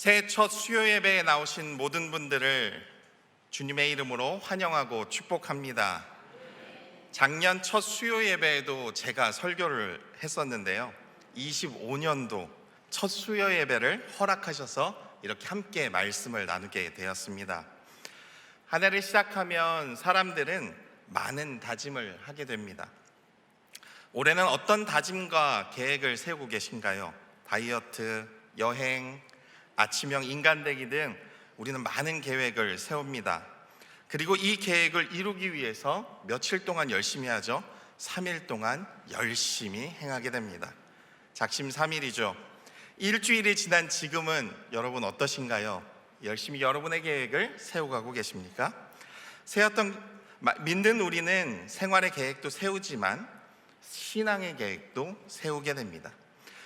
새해 첫 수요 예배에 나오신 모든 분들을 주님의 이름으로 환영하고 축복합니다. 작년 첫 수요 예배에도 제가 설교를 했었는데요. 25년도 첫 수요 예배를 허락하셔서 이렇게 함께 말씀을 나누게 되었습니다. 한 해를 시작하면 사람들은 많은 다짐을 하게 됩니다. 올해는 어떤 다짐과 계획을 세우고 계신가요? 다이어트, 여행, 아침형 인간되기 등 우리는 많은 계획을 세웁니다. 그리고 이 계획을 이루기 위해서 며칠 동안 열심히 하죠. 3일 동안 열심히 행하게 됩니다. 작심 3일이죠. 일주일이 지난 지금은 여러분 어떠신가요? 열심히 여러분의 계획을 세워가고 계십니까? 세웠던 믿는 우리는 생활의 계획도 세우지만 신앙의 계획도 세우게 됩니다.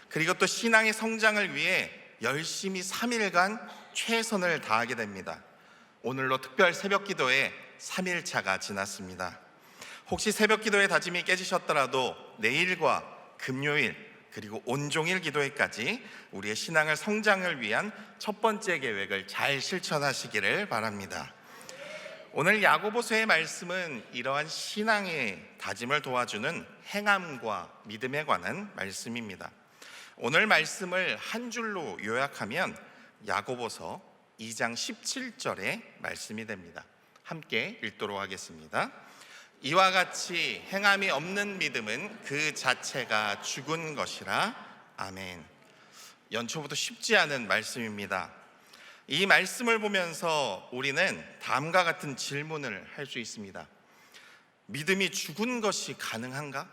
그리고 또 신앙의 성장을 위해 열심히 3일간 최선을 다하게 됩니다. 오늘로 특별 새벽 기도에 3일차가 지났습니다. 혹시 새벽 기도의 다짐이 깨지셨더라도 내일과 금요일 그리고 온종일 기도회까지 우리의 신앙을 성장을 위한 첫 번째 계획을 잘 실천하시기를 바랍니다. 오늘 야고보서의 말씀은 이러한 신앙의 다짐을 도와주는 행함과 믿음에 관한 말씀입니다. 오늘 말씀을 한 줄로 요약하면 야고보서 2장 17절의 말씀이 됩니다. 함께 읽도록 하겠습니다. 이와 같이 행함이 없는 믿음은 그 자체가 죽은 것이라. 아멘. 연초부터 쉽지 않은 말씀입니다. 이 말씀을 보면서 우리는 다음과 같은 질문을 할 수 있습니다. 믿음이 죽은 것이 가능한가?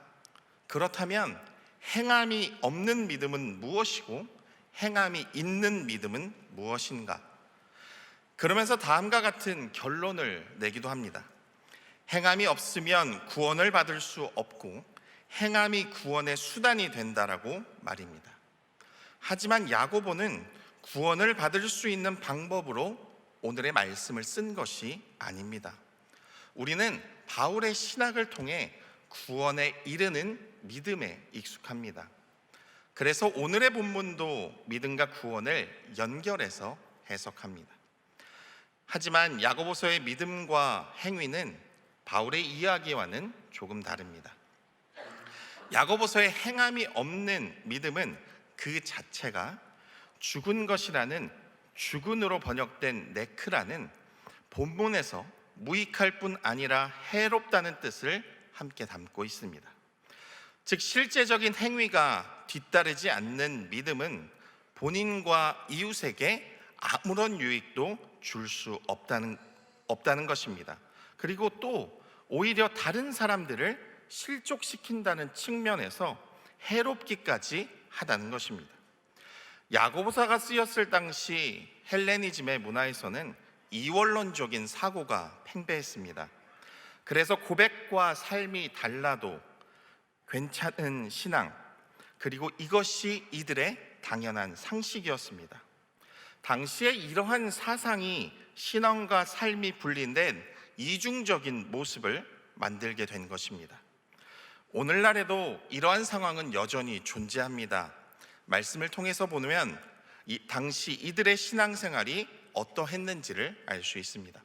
그렇다면 행함이 없는 믿음은 무엇이고 행함이 있는 믿음은 무엇인가? 그러면서 다음과 같은 결론을 내기도 합니다. 행함이 없으면 구원을 받을 수 없고 행함이 구원의 수단이 된다라고 말입니다. 하지만 야고보는 구원을 받을 수 있는 방법으로 오늘의 말씀을 쓴 것이 아닙니다. 우리는 바울의 신학을 통해 구원에 이르는 믿음에 익숙합니다. 그래서 오늘의 본문도 믿음과 구원을 연결해서 해석합니다. 하지만 야고보서의 믿음과 행위는 바울의 이야기와는 조금 다릅니다. 야고보서의 행함이 없는 믿음은 그 자체가 죽은 것이라는 죽은으로 번역된 네크라는 본문에서 무익할 뿐 아니라 해롭다는 뜻을 함께 담고 있습니다. 즉 실제적인 행위가 뒤따르지 않는 믿음은 본인과 이웃에게 아무런 유익도 줄 수 없다는 없다는 것입니다. 그리고 또 오히려 다른 사람들을 실족시킨다는 측면에서 해롭기까지 하다는 것입니다. 야고보사가 쓰였을 당시 헬레니즘의 문화에서는 이원론적인 사고가 팽배했습니다. 그래서 고백과 삶이 달라도 괜찮은 신앙, 그리고 이것이 이들의 당연한 상식이었습니다. 당시에 이러한 사상이 신앙과 삶이 분리된 이중적인 모습을 만들게 된 것입니다. 오늘날에도 이러한 상황은 여전히 존재합니다. 말씀을 통해서 보면 이 당시 이들의 신앙생활이 어떠했는지를 알 수 있습니다.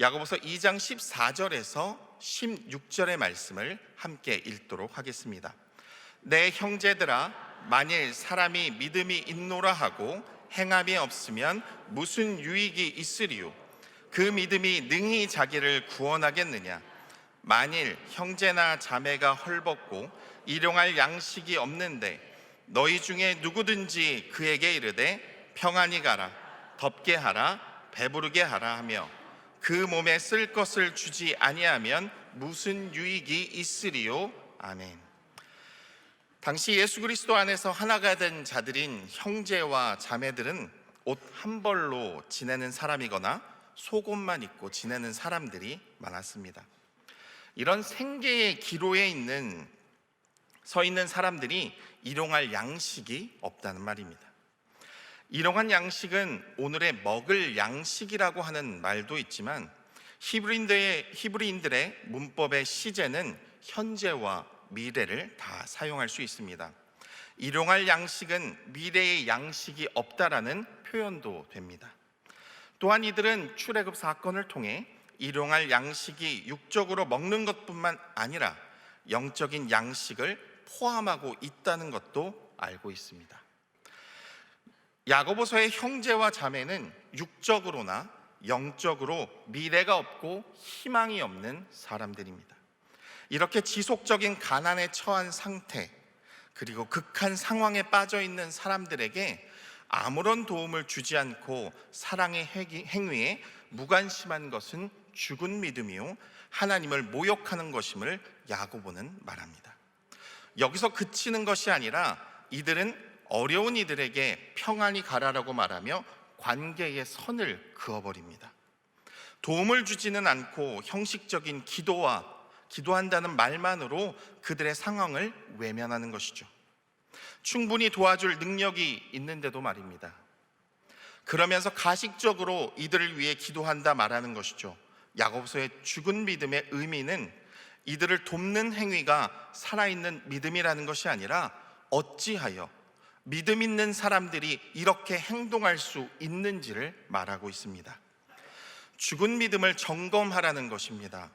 야고보서 2장 14절에서 16절의 말씀을 함께 읽도록 하겠습니다. 내 형제들아 만일 사람이 믿음이 있노라 하고 행함이 없으면 무슨 유익이 있으리요 그 믿음이 능히 자기를 구원하겠느냐 만일 형제나 자매가 헐벗고 일용할 양식이 없는데 너희 중에 누구든지 그에게 이르되 평안히 가라 덥게 하라 배부르게 하라 하며 그 몸에 쓸 것을 주지 아니하면 무슨 유익이 있으리요 아멘. 당시 예수 그리스도 안에서 하나가 된 자들인 형제와 자매들은 옷 한 벌로 지내는 사람이거나 속옷만 입고 지내는 사람들이 많았습니다. 이런 생계의 기로에 있는 서 있는 사람들이 일용할 양식이 없다는 말입니다. 일용한 양식은 오늘의 먹을 양식이라고 하는 말도 있지만 히브리인들의, 히브리인들의 문법의 시제는 현재와 미래를 다 사용할 수 있습니다. 일용할 양식은 미래의 양식이 없다라는 표현도 됩니다. 또한 이들은 출애굽 사건을 통해 일용할 양식이 육적으로 먹는 것뿐만 아니라 영적인 양식을 포함하고 있다는 것도 알고 있습니다. 야고보서의 형제와 자매는 육적으로나 영적으로 미래가 없고 희망이 없는 사람들입니다. 이렇게 지속적인 가난에 처한 상태 그리고 극한 상황에 빠져 있는 사람들에게 아무런 도움을 주지 않고 사랑의 행위- 행위에 무관심한 것은 죽은 믿음이요 하나님을 모욕하는 것임을 야고보는 말합니다. 여기서 그치는 것이 아니라 이들은 어려운 이들에게 평안히 가라라고 말하며 관계의 선을 그어버립니다. 도움을 주지는 않고 형식적인 기도와 기도한다는 말만으로 그들의 상황을 외면하는 것이죠. 충분히 도와줄 능력이 있는데도 말입니다. 그러면서 가식적으로 이들을 위해 기도한다 말하는 것이죠. 야고보서의 죽은 믿음의 의미는 이들을 돕는 행위가 살아있는 믿음이라는 것이 아니라 어찌하여 믿음 있는 사람들이 이렇게 행동할 수 있는지를 말하고 있습니다. 죽은 믿음을 점검하라는 것입니다.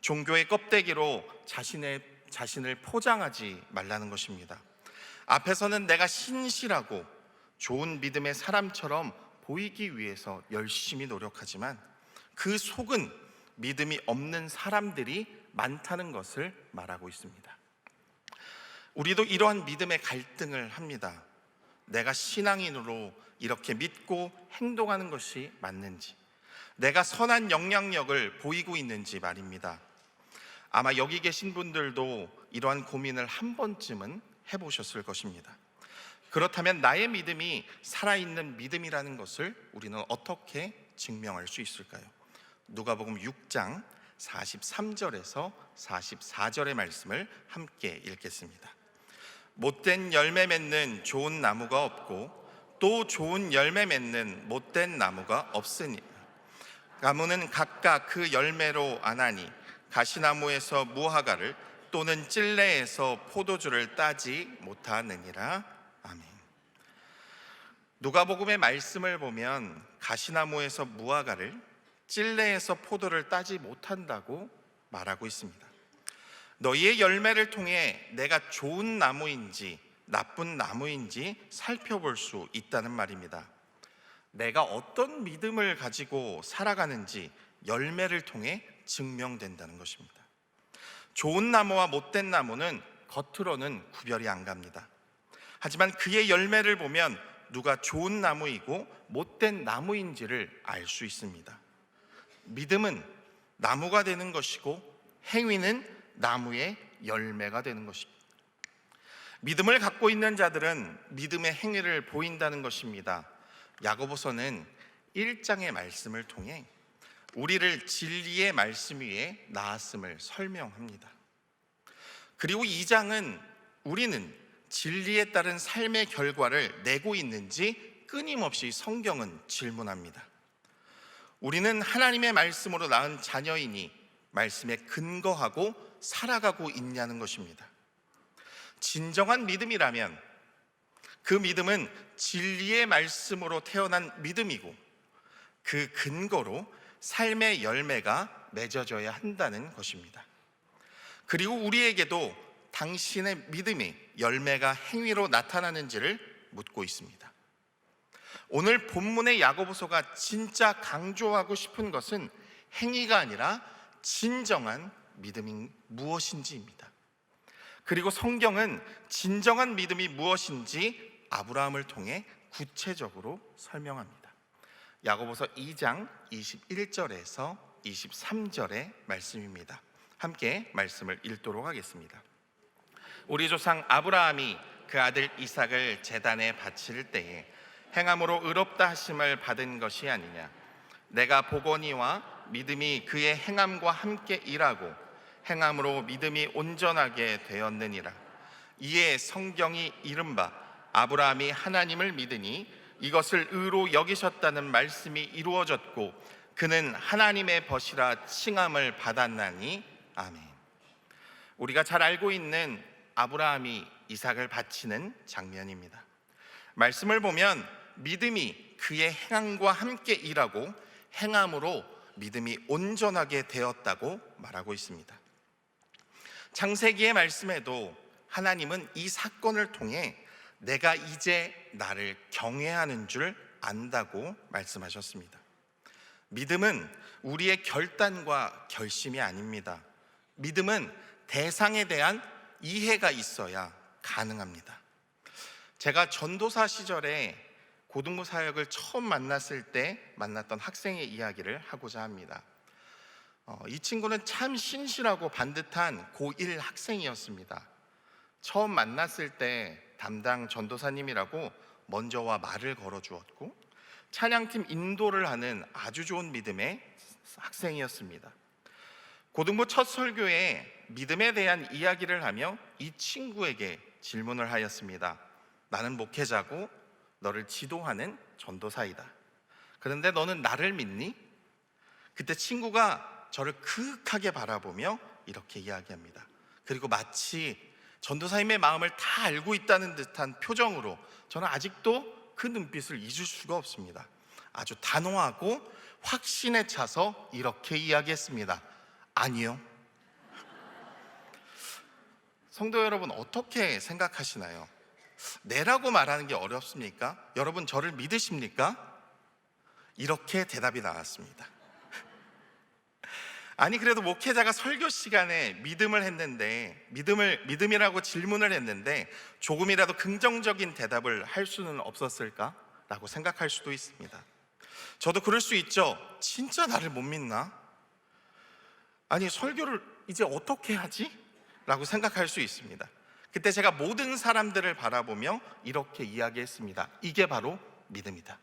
종교의 껍데기로 자신의 자신을 포장하지 말라는 것입니다. 앞에서는 내가 신실하고 좋은 믿음의 사람처럼 보이기 위해서 열심히 노력하지만 그 속은 믿음이 없는 사람들이 많다는 것을 말하고 있습니다. 우리도 이러한 믿음의 갈등을 합니다. 내가 신앙인으로 이렇게 믿고 행동하는 것이 맞는지, 내가 선한 영향력을 보이고 있는지 말입니다. 아마 여기 계신 분들도 이러한 고민을 한 번쯤은 해보셨을 것입니다. 그렇다면 나의 믿음이 살아있는 믿음이라는 것을 우리는 어떻게 증명할 수 있을까요? 누가복음 6장 43절에서 44절의 말씀을 함께 읽겠습니다. 못된 열매 맺는 좋은 나무가 없고 또 좋은 열매 맺는 못된 나무가 없으니 나무는 각각 그 열매로 아나니 가시나무에서 무화과를 또는 찔레에서 포도주를 따지 못하느니라 아멘. 누가복음의 말씀을 보면 가시나무에서 무화과를 찔레에서 포도를 따지 못한다고 말하고 있습니다. 너희의 열매를 통해 내가 좋은 나무인지 나쁜 나무인지 살펴볼 수 있다는 말입니다. 내가 어떤 믿음을 가지고 살아가는지 열매를 통해 증명된다는 것입니다. 좋은 나무와 못된 나무는 겉으로는 구별이 안 갑니다. 하지만 그의 열매를 보면 누가 좋은 나무이고 못된 나무인지를 알 수 있습니다. 믿음은 나무가 되는 것이고 행위는 나무의 열매가 되는 것입니다. 믿음을 갖고 있는 자들은 믿음의 행위를 보인다는 것입니다. 야고보서는 1장의 말씀을 통해 우리를 진리의 말씀 위에 나았음을 설명합니다. 그리고 2장은 우리는 진리에 따른 삶의 결과를 내고 있는지 끊임없이 성경은 질문합니다. 우리는 하나님의 말씀으로 낳은 자녀이니 말씀에 근거하고 살아가고 있냐는 것입니다. 진정한 믿음이라면 그 믿음은 진리의 말씀으로 태어난 믿음이고 그 근거로 삶의 열매가 맺어져야 한다는 것입니다. 그리고 우리에게도 당신의 믿음이 열매가 행위로 나타나는지를 묻고 있습니다. 오늘 본문의 야고보서가 진짜 강조하고 싶은 것은 행위가 아니라 진정한 믿음이 무엇인지입니다. 그리고 성경은 진정한 믿음이 무엇인지 아브라함을 통해 구체적으로 설명합니다. 야고보서 2장 21절에서 23절의 말씀입니다. 함께 말씀을 읽도록 하겠습니다. 우리 조상 아브라함이 그 아들 이삭을 제단에 바칠 때에 행함으로 의롭다 하심을 받은 것이 아니냐 내가 보거니와 믿음이 그의 행함과 함께 일하고 행함으로 믿음이 온전하게 되었느니라 이에 성경이 이른바 아브라함이 하나님을 믿으니 이것을 의로 여기셨다는 말씀이 이루어졌고 그는 하나님의 벗이라 칭함을 받았나니 아멘. 우리가 잘 알고 있는 아브라함이 이삭을 바치는 장면입니다. 말씀을 보면 믿음이 그의 행함과 함께 일하고 행함으로 믿음이 온전하게 되었다고 말하고 있습니다. 창세기의 말씀에도 하나님은 이 사건을 통해 내가 이제 나를 경외하는 줄 안다고 말씀하셨습니다. 믿음은 우리의 결단과 결심이 아닙니다. 믿음은 대상에 대한 이해가 있어야 가능합니다. 제가 전도사 시절에 고등부 사역을 처음 만났을 때 만났던 학생의 이야기를 하고자 합니다. 어, 이 친구는 참 신실하고 반듯한 고1 학생이었습니다. 처음 만났을 때 담당 전도사님이라고 먼저와 말을 걸어 주었고 찬양팀 인도를 하는 아주 좋은 믿음의 학생이었습니다. 고등부 첫 설교에 믿음에 대한 이야기를 하며 이 친구에게 질문을 하였습니다. 나는 목회자고 너를 지도하는 전도사이다. 그런데 너는 나를 믿니? 그때 친구가 저를 그윽하게 바라보며 이렇게 이야기합니다. 그리고 마치 전도사님의 마음을 다 알고 있다는 듯한 표정으로 저는 아직도 그 눈빛을 잊을 수가 없습니다. 아주 단호하고 확신에 차서 이렇게 이야기했습니다. 아니요. 성도 여러분 어떻게 생각하시나요? 내라고 말하는 게 어렵습니까? 여러분 저를 믿으십니까? 이렇게 대답이 나왔습니다. 아니 그래도 목회자가 설교 시간에 믿음을 했는데 믿음을 믿음이라고 질문을 했는데 조금이라도 긍정적인 대답을 할 수는 없었을까라고 생각할 수도 있습니다. 저도 그럴 수 있죠. 진짜 나를 못 믿나? 아니 설교를 이제 어떻게 하지? 라고 생각할 수 있습니다. 그때 제가 모든 사람들을 바라보며 이렇게 이야기했습니다. 이게 바로 믿음이다.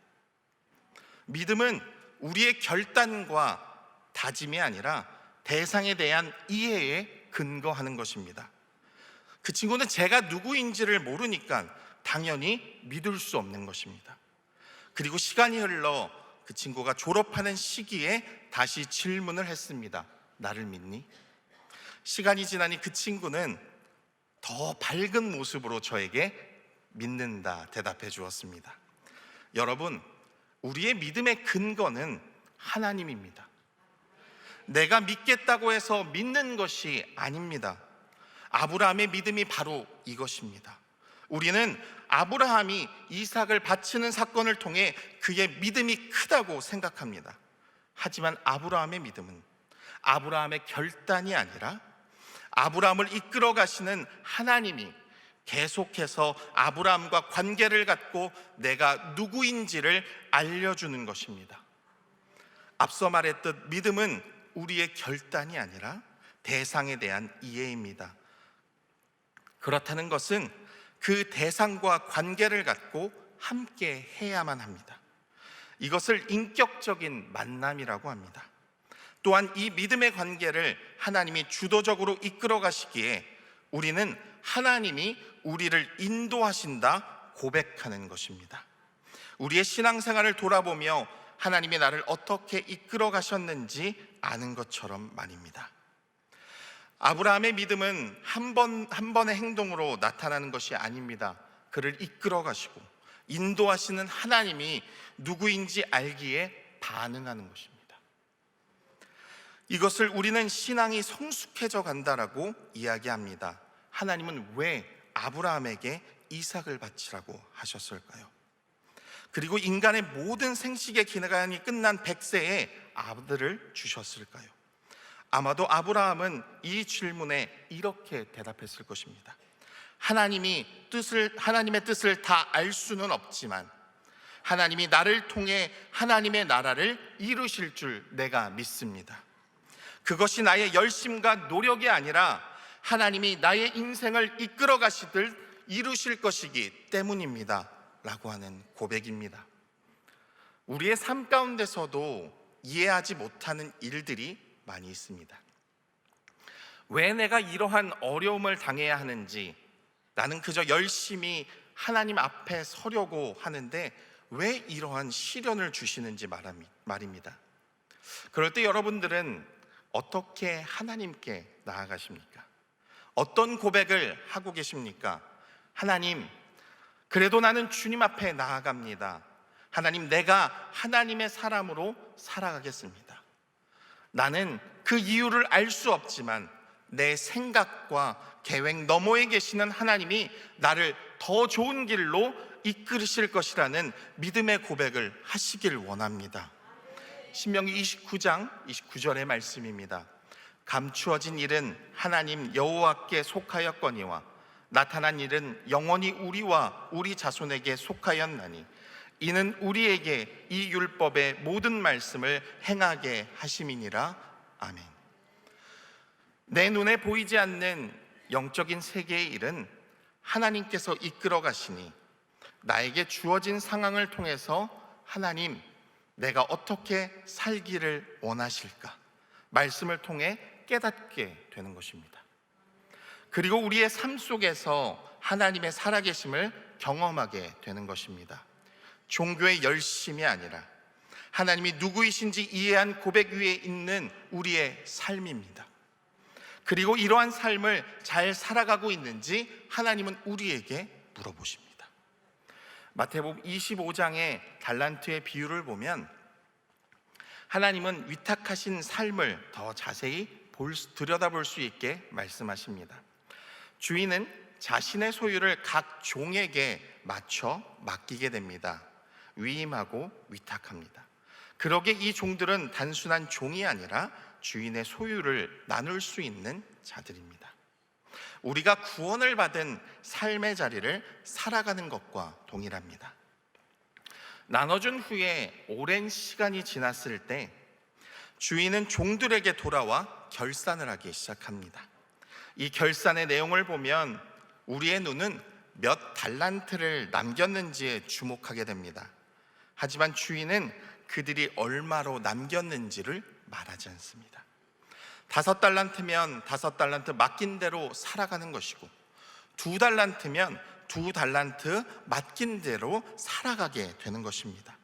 믿음은 우리의 결단과 다짐이 아니라 대상에 대한 이해에 근거하는 것입니다. 그 친구는 제가 누구인지를 모르니까 당연히 믿을 수 없는 것입니다. 그리고 시간이 흘러 그 친구가 졸업하는 시기에 다시 질문을 했습니다. 나를 믿니? 시간이 지나니 그 친구는 더 밝은 모습으로 저에게 믿는다 대답해 주었습니다. 여러분, 우리의 믿음의 근거는 하나님입니다. 내가 믿겠다고 해서 믿는 것이 아닙니다. 아브라함의 믿음이 바로 이것입니다. 우리는 아브라함이 이삭을 바치는 사건을 통해 그의 믿음이 크다고 생각합니다. 하지만 아브라함의 믿음은 아브라함의 결단이 아니라 아브라함을 이끌어 가시는 하나님이 계속해서 아브라함과 관계를 갖고 내가 누구인지를 알려주는 것입니다. 앞서 말했듯 믿음은 우리의 결단이 아니라 대상에 대한 이해입니다. 그렇다는 것은 그 대상과 관계를 갖고 함께 해야만 합니다. 이것을 인격적인 만남이라고 합니다. 또한 이 믿음의 관계를 하나님이 주도적으로 이끌어 가시기에 우리는 하나님이 우리를 인도하신다 고백하는 것입니다. 우리의 신앙생활을 돌아보며 하나님이 나를 어떻게 이끌어 가셨는지 아는 것처럼 말입니다. 아브라함의 믿음은 한 번, 한 번의 행동으로 나타나는 것이 아닙니다. 그를 이끌어 가시고 인도하시는 하나님이 누구인지 알기에 반응하는 것입니다. 이것을 우리는 신앙이 성숙해져 간다라고 이야기합니다. 하나님은 왜 아브라함에게 이삭을 바치라고 하셨을까요? 그리고 인간의 모든 생식의 기간이 끝난 백세에 아들을 주셨을까요? 아마도 아브라함은 이 질문에 이렇게 대답했을 것입니다. 하나님이 뜻을 하나님의 뜻을 다 알 수는 없지만 하나님이 나를 통해 하나님의 나라를 이루실 줄 내가 믿습니다. 그것이 나의 열심과 노력이 아니라 하나님이 나의 인생을 이끌어 가시듯 이루실 것이기 때문입니다. 라고 하는 고백입니다. 우리의 삶 가운데서도 이해하지 못하는 일들이 많이 있습니다. 왜 내가 이러한 어려움을 당해야 하는지 나는 그저 열심히 하나님 앞에 서려고 하는데 왜 이러한 시련을 주시는지 말입니다. 그럴 때 여러분들은 어떻게 하나님께 나아가십니까? 어떤 고백을 하고 계십니까? 하나님, 그래도 나는 주님 앞에 나아갑니다. 하나님, 내가 하나님의 사람으로 살아가겠습니다. 나는 그 이유를 알 수 없지만 내 생각과 계획 너머에 계시는 하나님이 나를 더 좋은 길로 이끌으실 것이라는 믿음의 고백을 하시길 원합니다. 신명기 29장 29절의 말씀입니다. 감추어진 일은 하나님 여호와께 속하였거니와 나타난 일은 영원히 우리와 우리 자손에게 속하였나니 이는 우리에게 이 율법의 모든 말씀을 행하게 하심이니라 아멘. 내 눈에 보이지 않는 영적인 세계의 일은 하나님께서 이끌어 가시니 나에게 주어진 상황을 통해서 하나님 내가 어떻게 살기를 원하실까 말씀을 통해 깨닫게 되는 것입니다. 그리고 우리의 삶 속에서 하나님의 살아계심을 경험하게 되는 것입니다. 종교의 열심이 아니라 하나님이 누구이신지 이해한 고백 위에 있는 우리의 삶입니다. 그리고 이러한 삶을 잘 살아가고 있는지 하나님은 우리에게 물어보십니다. 마태복음 25장의 달란트의 비유를 보면 하나님은 위탁하신 삶을 더 자세히 볼 수- 들여다볼 수 있게 말씀하십니다. 주인은 자신의 소유를 각 종에게 맞춰 맡기게 됩니다. 위임하고 위탁합니다. 그러게 이 종들은 단순한 종이 아니라 주인의 소유를 나눌 수 있는 자들입니다. 우리가 구원을 받은 삶의 자리를 살아가는 것과 동일합니다. 나눠준 후에 오랜 시간이 지났을 때 주인은 종들에게 돌아와 결산을 하기 시작합니다. 이 결산의 내용을 보면 우리의 눈은 몇 달란트를 남겼는지에 주목하게 됩니다. 하지만 주인은 그들이 얼마로 남겼는지를 말하지 않습니다. 다섯 달란트면 다섯 달란트 맡긴 대로 살아가는 것이고 두 달란트면 두 달란트 맡긴 대로 살아가게 되는 것입니다.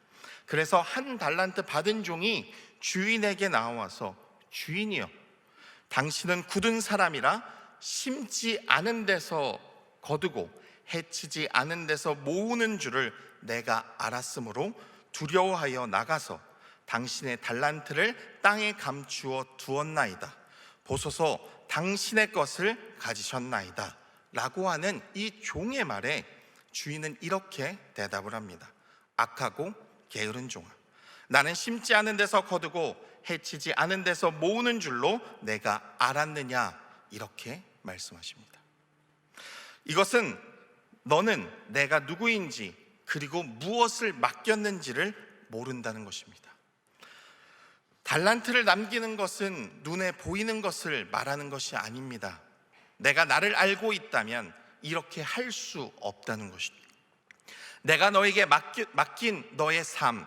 그래서 한 달란트 받은 종이 주인에게 나와서 주인이여 당신은 굳은 사람이라 심지 않은 데서 거두고 해치지 않은 데서 모으는 줄을 내가 알았으므로 두려워하여 나가서 당신의 달란트를 땅에 감추어 두었나이다. 보소서 당신의 것을 가지셨나이다. 라고 하는 이 종의 말에 주인은 이렇게 대답을 합니다. 악하고 게으른 종아. 나는 심지 않은 데서 거두고 해치지 않은 데서 모으는 줄로 내가 알았느냐. 이렇게 말씀하십니다. 이것은 너는 내가 누구인지 그리고 무엇을 맡겼는지를 모른다는 것입니다. 달란트를 남기는 것은 눈에 보이는 것을 말하는 것이 아닙니다. 내가 나를 알고 있다면 이렇게 할 수 없다는 것입니다. 내가 너에게 맡긴 너의 삶,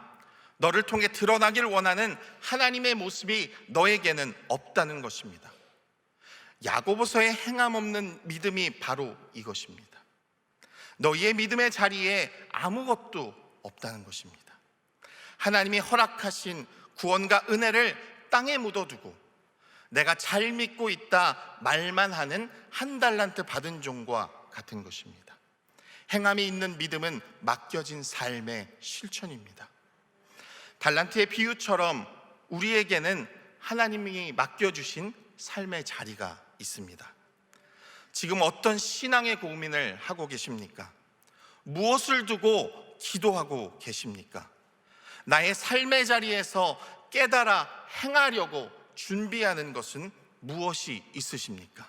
너를 통해 드러나길 원하는 하나님의 모습이 너에게는 없다는 것입니다. 야고보서의 행함 없는 믿음이 바로 이것입니다. 너희의 믿음의 자리에 아무것도 없다는 것입니다. 하나님이 허락하신 구원과 은혜를 땅에 묻어두고 내가 잘 믿고 있다 말만 하는 한 달란트 받은 종과 같은 것입니다. 행함이 있는 믿음은 맡겨진 삶의 실천입니다. 달란트의 비유처럼 우리에게는 하나님이 맡겨주신 삶의 자리가 있습니다. 지금 어떤 신앙의 고민을 하고 계십니까? 무엇을 두고 기도하고 계십니까? 나의 삶의 자리에서 깨달아 행하려고 준비하는 것은 무엇이 있으십니까?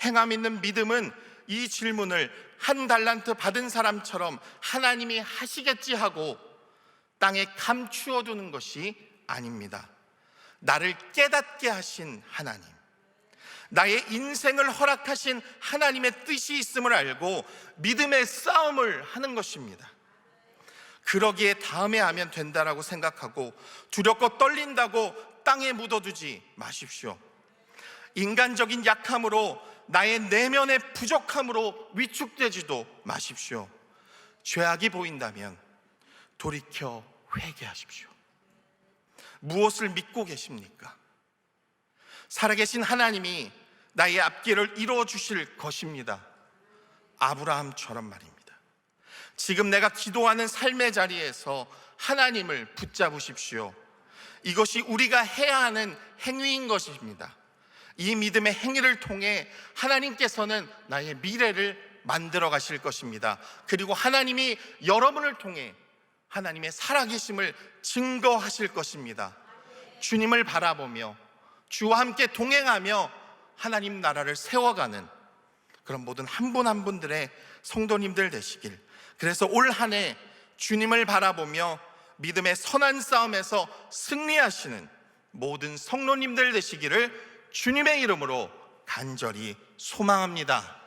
행함 있는 믿음은 이 질문을 한 달란트 받은 사람처럼 하나님이 하시겠지 하고 땅에 감추어 두는 것이 아닙니다. 나를 깨닫게 하신 하나님. 나의 인생을 허락하신 하나님의 뜻이 있음을 알고 믿음의 싸움을 하는 것입니다. 그러기에 다음에 하면 된다라고 생각하고 두렵고 떨린다고 땅에 묻어두지 마십시오. 인간적인 약함으로 나의 내면의 부족함으로 위축되지도 마십시오. 죄악이 보인다면 돌이켜 회개하십시오. 무엇을 믿고 계십니까? 살아계신 하나님이 나의 앞길을 이루어 주실 것입니다. 아브라함처럼 말입니다. 지금 내가 기도하는 삶의 자리에서 하나님을 붙잡으십시오. 이것이 우리가 해야 하는 행위인 것입니다. 이 믿음의 행위를 통해 하나님께서는 나의 미래를 만들어 가실 것입니다. 그리고 하나님이 여러분을 통해 하나님의 살아계심을 증거하실 것입니다. 주님을 바라보며 주와 함께 동행하며 하나님 나라를 세워가는 그런 모든 한 분한 분들의 성도님들 되시길. 그래서 올 한 해 주님을 바라보며 믿음의 선한 싸움에서 승리하시는 모든 성도님들 되시기를 주님의 이름으로 간절히 소망합니다.